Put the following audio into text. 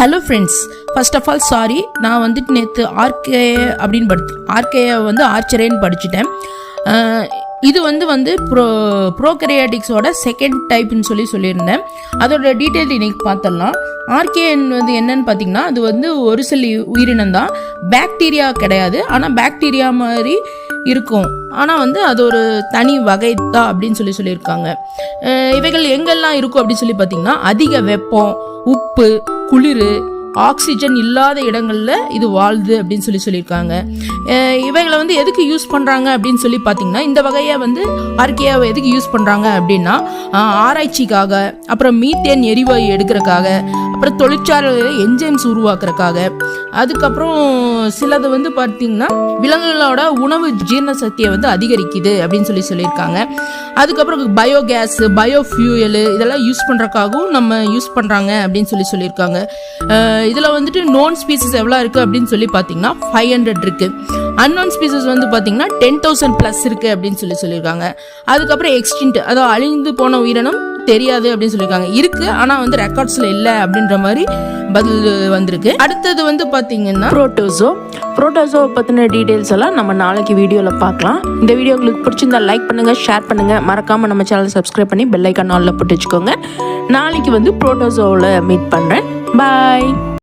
Hello friends first of all sorry நான் வந்துட்டு நேற்று ஆர்கே அப்படின்னு படி ஆர்கேயை வந்து ஆர்ச்சரேன்னு படிச்சுட்டேன். இது வந்து வந்து ப்ரோ ப்ரோகரியாட்டிக்ஸோட செகண்ட் டைப்னு சொல்லி சொல்லியிருந்தேன். அதோட டீட்டெயில் இன்னைக்கு பார்த்துடலாம் ஆர்கேஎன் வந்து என்னன்னு பார்த்தீங்கன்னா அது வந்து ஒரு சில உயிரினம் தான். பாக்டீரியா கிடையாது. ஆனால் பாக்டீரியா மாதிரி இருக்கும். ஆனால் வந்து அது ஒரு தனி வகை தான் அப்படின்னு சொல்லி சொல்லியிருக்காங்க. இவைகள் எங்கெல்லாம் இருக்கும் அப்படின்னு சொல்லி பார்த்தீங்கன்னா அதிக வெப்பம் உப்பு குளிர் ஆக்சிஜன் இல்லாத இடங்களில் இது வாழுது அப்படின்னு சொல்லி சொல்லியிருக்காங்க. இவைகளை வந்து எதுக்கு யூஸ் பண்ணுறாங்க அப்படின்னு சொல்லி பார்த்தீங்கன்னா இந்த வகையை வந்து ஆர்கேயாவை எதுக்கு யூஸ் பண்ணுறாங்க அப்படின்னா ஆராய்ச்சிக்காக அப்புறம் மீத்தேன் எரிவாயு எடுக்கிறக்காக அப்புறம் தொழிற்சாலையில் என்ஜைம்ஸ் உருவாக்குறதுக்காக அதுக்கப்புறம் சிலது வந்து பார்த்தீங்கன்னா விலங்குகளோட உணவு ஜீரண சக்தியை வந்து அதிகரிக்குது அப்படின்னு சொல்லி சொல்லியிருக்காங்க. அதுக்கப்புறம் பயோகேஸ் பயோஃபியூயல் இதெல்லாம் யூஸ் பண்ணுறக்காகவும் நம்ம யூஸ் பண்ணுறாங்க அப்படின்னு சொல்லி சொல்லியிருக்காங்க. இதில் வந்துட்டு நோன் ஸ்பீசஸ் எவ்வளோ இருக்குது அப்படின்னு சொல்லி பார்த்தீங்கன்னா ஃபைவ் ஹண்ட்ரட் இருக்குது அன்னோன் ஸ்பீசஸ் வந்து பார்த்தீங்கன்னா டென் தௌசண்ட் ப்ளஸ் இருக்குது அப்படின்னு சொல்லி சொல்லியிருக்காங்க. அதுக்கப்புறம் எக்ஸ்டின்ட் அதாவது அழிந்து போன உயிரினம் தெரியாது அப்படின்னு சொல்லியிருக்காங்க. இருக்குது ஆனால் வந்து ரெக்கார்ட்ஸில் இல்லை அப்படின்ற மாதிரி பதில் வந்திருக்கு. அடுத்தது வந்து பார்த்தீங்கன்னா ப்ரோட்டோசோ புரோட்டோசோ பற்றின டீட்டெயில்ஸ் எல்லாம் நம்ம நாளைக்கு வீடியோவில் பார்க்கலாம். இந்த வீடியோ உங்களுக்கு பிடிச்சிருந்தா லைக் பண்ணுங்கள் ஷேர் பண்ணுங்கள் மறக்காமல் நம்ம சேனலை சப்ஸ்கிரைப் பண்ணி பெல்லைக்கான் ஆலில் போட்டு வச்சுக்கோங்க. நாளைக்கு வந்து ப்ரோட்டோசோவில் மீட் பண்ணுறேன் பாய்